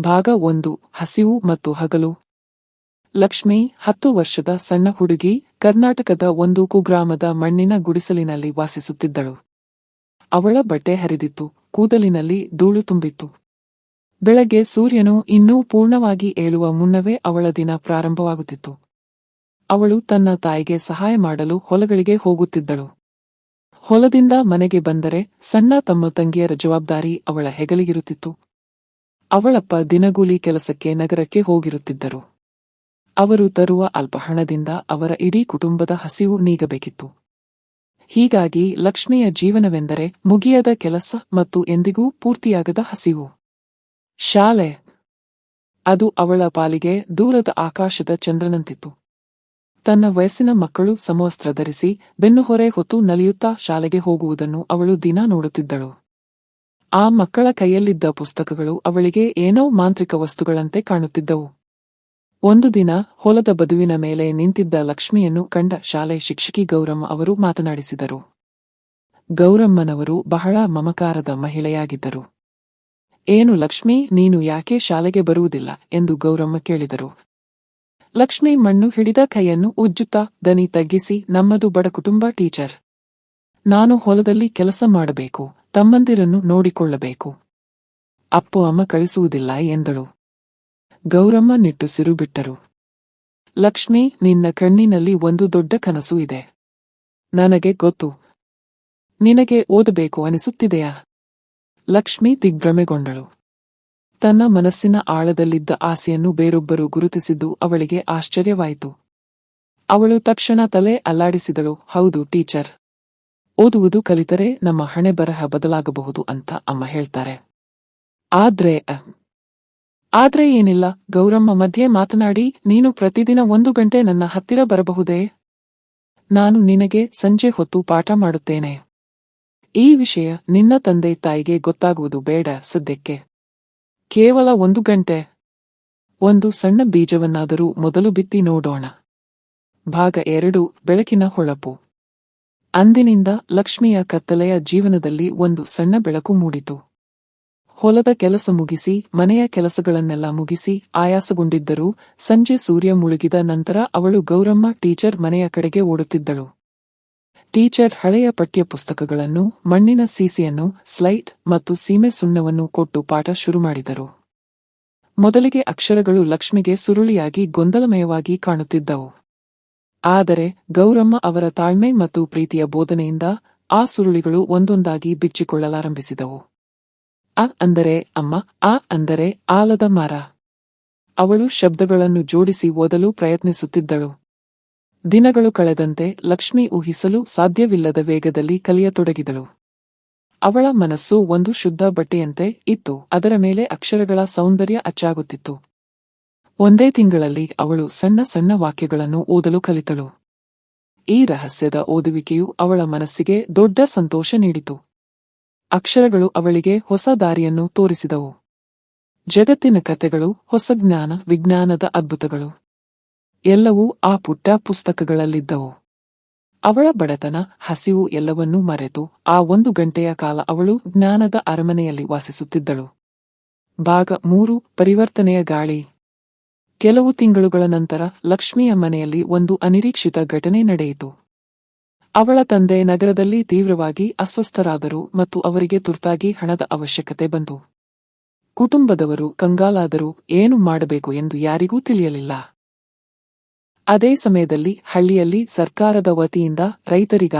ಭಾಗ ಒಂದು, ಹಸಿವು ಮತ್ತು ಹಗಲು. ಲಕ್ಷ್ಮಿ, ಹತ್ತು ವರ್ಷದ ಸಣ್ಣ ಹುಡುಗಿ, ಕರ್ನಾಟಕದ ಒಂದು ಕುಗ್ರಾಮದ ಮಣ್ಣಿನ ಗುಡಿಸಲಿನಲ್ಲಿ ವಾಸಿಸುತ್ತಿದ್ದಳು. ಅವಳ ಬಟ್ಟೆ ಹರಿದಿತ್ತು, ಕೂದಲಿನಲ್ಲಿ ಧೂಳು ತುಂಬಿತ್ತು. ಬೆಳಗ್ಗೆ ಸೂರ್ಯನು ಇನ್ನೂ ಪೂರ್ಣವಾಗಿ ಏಳುವ ಮುನ್ನವೇ ಅವಳ ದಿನ ಪ್ರಾರಂಭವಾಗುತ್ತಿತ್ತು. ಅವಳು ತನ್ನ ತಾಯಿಗೆ ಸಹಾಯ ಮಾಡಲು ಹೊಲಗಳಿಗೆ ಹೋಗುತ್ತಿದ್ದಳು. ಹೊಲದಿಂದ ಮನೆಗೆ ಬಂದರೆ ಸಣ್ಣ ತಮ್ಮ ತಂಗಿಯರ ಜವಾಬ್ದಾರಿ ಅವಳ ಹೆಗಲಿಗಿರುತ್ತಿತ್ತು. ಅವಳಪ್ಪ ದಿನಗೂಲಿ ಕೆಲಸಕ್ಕೆ ನಗರಕ್ಕೆ ಹೋಗಿರುತ್ತಿದ್ದರು. ಅವರು ತರುವ ಅಲ್ಪ ಹಣದಿಂದ ಅವರ ಇಡೀ ಕುಟುಂಬದ ಹಸಿವು ನೀಗಬೇಕಿತ್ತು. ಹೀಗಾಗಿ ಲಕ್ಷ್ಮಿಯ ಜೀವನವೆಂದರೆ ಮುಗಿಯದ ಕೆಲಸ ಮತ್ತು ಎಂದಿಗೂ ಪೂರ್ತಿಯಾಗದ ಹಸಿವು. ಶಾಲೆ. ಅದು ಅವಳ ಪಾಲಿಗೆ ದೂರದ ಆಕಾಶದ ಚಂದ್ರನಂತಿತ್ತು. ತನ್ನ ವಯಸ್ಸಿನ ಮಕ್ಕಳು ಸಮವಸ್ತ್ರ ಧರಿಸಿ ಬೆನ್ನುಹೊರೆ ಹೊತ್ತು ನಲಿಯುತ್ತಾ ಶಾಲೆಗೆ ಹೋಗುವುದನ್ನು ಅವಳು ದಿನ ನೋಡುತ್ತಿದ್ದಳು. ಆ ಮಕ್ಕಳ ಕೈಯಲ್ಲಿದ್ದ ಪುಸ್ತಕಗಳು ಅವಳಿಗೆ ಏನೋ ಮಾಂತ್ರಿಕ ವಸ್ತುಗಳಂತೆ ಕಾಣುತ್ತಿದ್ದವು. ಒಂದು ದಿನ ಹೊಲದ ಬದುವಿನ ಮೇಲೆ ನಿಂತಿದ್ದ ಲಕ್ಷ್ಮಿಯನ್ನು ಕಂಡ ಶಾಲೆ ಶಿಕ್ಷಕಿ ಗೌರಮ್ಮ ಅವರು ಮಾತನಾಡಿಸಿದರು. ಗೌರಮ್ಮನವರು ಬಹಳ ಮಮಕಾರದ ಮಹಿಳೆಯಾಗಿದ್ದರು. ಏನು ಲಕ್ಷ್ಮಿ, ನೀನು ಯಾಕೆ ಶಾಲೆಗೆ ಬರುವುದಿಲ್ಲ? ಎಂದು ಗೌರಮ್ಮ ಕೇಳಿದರು. ಲಕ್ಷ್ಮಿ ಮಣ್ಣು ಹಿಡಿದ ಕೈಯನ್ನು ಉಜ್ಜುತ್ತಾ ದನಿ ತಗ್ಗಿಸಿ, ನಮ್ಮದು ಬಡ ಕುಟುಂಬ, ಟೀಚರ್. ನಾನು ಹೊಲದಲ್ಲಿ ಕೆಲಸ ಮಾಡಬೇಕು. ತಮ್ಮಂದಿರನ್ನು ನೋಡಿಕೊಳ್ಳಬೇಕು. ಅಪ್ಪು ಅಮ್ಮ ಕಳಿಸುವುದಿಲ್ಲ ಎಂದಳು. ಗೌರಮ್ಮ ನಿಟ್ಟುಸಿರು ಬಿಟ್ಟರು. ಲಕ್ಷ್ಮಿ, ನಿನ್ನ ಕಣ್ಣಿನಲ್ಲಿ ಒಂದು ದೊಡ್ಡ ಕನಸು ಇದೆ. ನನಗೆ ಗೊತ್ತು. ನಿನಗೆ ಓದಬೇಕು ಅನಿಸುತ್ತಿದೆಯಾ? ಲಕ್ಷ್ಮಿ ದಿಗ್ಭ್ರಮೆಗೊಂಡಳು. ತನ್ನ ಮನಸ್ಸಿನ ಆಳದಲ್ಲಿದ್ದ ಆಸೆಯನ್ನು ಬೇರೊಬ್ಬರು ಗುರುತಿಸಿದ್ದು ಅವಳಿಗೆ ಆಶ್ಚರ್ಯವಾಯಿತು. ಅವಳು ತಕ್ಷಣ ತಲೆ ಅಲ್ಲಾಡಿಸಿದಳು, ಹೌದು, ಟೀಚರ್. ಓದುವುದು ಕಲಿತರೆ ನಮ್ಮ ಹಣೆ ಬರಹ ಬದಲಾಗಬಹುದು ಅಂತ ಅಮ್ಮ ಹೇಳ್ತಾರೆ. ಆದ್ರೆ ಆದ್ರೆ ಏನಿಲ್ಲ, ಗೌರಮ್ಮ ಮಧ್ಯೆ ಮಾತನಾಡಿ, ನೀನು ಪ್ರತಿದಿನ ಒಂದು ಗಂಟೆ ನನ್ನ ಹತ್ತಿರ ಬರಬಹುದೇ? ನಾನು ನಿನಗೆ ಸಂಜೆ ಹೊತ್ತು ಪಾಠ ಮಾಡುತ್ತೇನೆ. ಈ ವಿಷಯ ನಿನ್ನ ತಂದೆ ತಾಯಿಗೆ ಗೊತ್ತಾಗುವುದು ಬೇಡ ಸದ್ಯಕ್ಕೆ. ಕೇವಲ ಒಂದು ಗಂಟೆ. ಒಂದು ಸಣ್ಣ ಬೀಜವನ್ನಾದರೂ ಮೊದಲು ಬಿತ್ತಿ ನೋಡೋಣ. ಭಾಗ ಎರಡು, ಬೆಳಕಿನ ಹೊಳಪು. ಅಂದಿನಿಂದ ಲಕ್ಷ್ಮಿಯ ಕತ್ತಲೆಯ ಜೀವನದಲ್ಲಿ ಒಂದು ಸಣ್ಣ ಬೆಳಕು ಮೂಡಿತು. ಹೊಲದ ಕೆಲಸ ಮುಗಿಸಿ, ಮನೆಯ ಕೆಲಸಗಳನ್ನೆಲ್ಲ ಮುಗಿಸಿ ಆಯಾಸಗೊಂಡಿದ್ದರೂ ಸಂಜೆ ಸೂರ್ಯ ಮುಳುಗಿದ ನಂತರ ಅವಳು ಗೌರಮ್ಮ ಟೀಚರ್ ಮನೆಯ ಕಡೆಗೆ ಓಡುತ್ತಿದ್ದಳು. ಟೀಚರ್ ಹಳೆಯ ಪಠ್ಯ ಪುಸ್ತಕಗಳನ್ನು ಮಣ್ಣಿನ ಸೀಸಿಯನ್ನು, ಸ್ಲೈಟ್ ಮತ್ತು ಸೀಮೆ ಸುಣ್ಣವನ್ನು ಕೊಟ್ಟು ಪಾಠ ಶುರು ಮಾಡಿದರು. ಮೊದಲಿಗೆ ಅಕ್ಷರಗಳು ಲಕ್ಷ್ಮಿಗೆ ಸುರುಳಿಯಾಗಿ ಗೊಂದಲಮಯವಾಗಿ ಕಾಣುತ್ತಿದ್ದವು. ಆದರೆ ಗೌರಮ್ಮ ಅವರ ತಾಳ್ಮೆ ಮತ್ತು ಪ್ರೀತಿಯ ಬೋಧನೆಯಿಂದ ಆ ಸುರುಳಿಗಳು ಒಂದೊಂದಾಗಿ ಬಿಚ್ಚಿಕೊಳ್ಳಲಾರಂಭಿಸಿದವು. ಅ ಅಂದರೆ ಅಮ್ಮ, ಆ ಅಂದರೆ ಆಲದ ಮರ. ಅವಳು ಶಬ್ದಗಳನ್ನು ಜೋಡಿಸಿ ಓದಲು ಪ್ರಯತ್ನಿಸುತ್ತಿದ್ದಳು. ದಿನಗಳು ಕಳೆದಂತೆ ಲಕ್ಷ್ಮಿ ಊಹಿಸಲು ಸಾಧ್ಯವಿಲ್ಲದ ವೇಗದಲ್ಲಿ ಕಲಿಯತೊಡಗಿದಳು. ಅವಳ ಮನಸ್ಸು ಒಂದು ಶುದ್ಧ ಬಟ್ಟೆಯಂತೆ ಇತ್ತು, ಅದರ ಮೇಲೆ ಅಕ್ಷರಗಳ ಸೌಂದರ್ಯ ಅಚ್ಚಾಗುತ್ತಿತ್ತು. ಒಂದೇ ತಿಂಗಳಲ್ಲಿ ಅವಳು ಸಣ್ಣ ಸಣ್ಣ ವಾಕ್ಯಗಳನ್ನು ಓದಲು ಕಲಿತಳು. ಈ ರಹಸ್ಯದ ಓದುವಿಕೆಯು ಅವಳ ಮನಸ್ಸಿಗೆ ದೊಡ್ಡ ಸಂತೋಷ ನೀಡಿತು. ಅಕ್ಷರಗಳು ಅವಳಿಗೆ ಹೊಸ ದಾರಿಯನ್ನು ತೋರಿಸಿದವು. ಜಗತ್ತಿನ ಕಥೆಗಳು, ಹೊಸ ಜ್ಞಾನ, ವಿಜ್ಞಾನದ ಅದ್ಭುತಗಳು. ಎಲ್ಲವೂ ಆ ಪುಟ್ಟ ಪುಸ್ತಕಗಳಲ್ಲಿದ್ದವು. ಅವಳ ಬಡತನ, ಹಸಿವು ಎಲ್ಲವನ್ನೂ ಮರೆತು ಆ ಒಂದು ಗಂಟೆಯ ಕಾಲ ಅವಳು ಜ್ಞಾನದ ಅರಮನೆಯಲ್ಲಿ ವಾಸಿಸುತ್ತಿದ್ದಳು. ಭಾಗ ಮೂರು, ಪರಿವರ್ತನೆಯ ಗಾಳಿ. ಕೆಲವು ತಿಂಗಳುಗಳ ನಂತರ ಲಕ್ಷ್ಮಿಯ ಮನೆಯಲ್ಲಿ ಒಂದು ಅನಿರೀಕ್ಷಿತ ಘಟನೆ ನಡೆಯಿತು. ಅವಳ ತಂದೆ ನಗರದಲ್ಲಿ ತೀವ್ರವಾಗಿ ಅಸ್ವಸ್ಥರಾದರು ಮತ್ತು ಅವರಿಗೆ ತುರ್ತಾಗಿ ಹಣದ ಅವಶ್ಯಕತೆ ಬಂತು. ಕುಟುಂಬದವರು ಕಂಗಾಲಾದರೂ ಏನು ಮಾಡಬೇಕು ಎಂದು ಯಾರಿಗೂ ತಿಳಿಯಲಿಲ್ಲ. ಅದೇ ಸಮಯದಲ್ಲಿ ಹಳ್ಳಿಯಲ್ಲಿ ಸರ್ಕಾರದ ವತಿಯಿಂದ ರೈತರಿಗ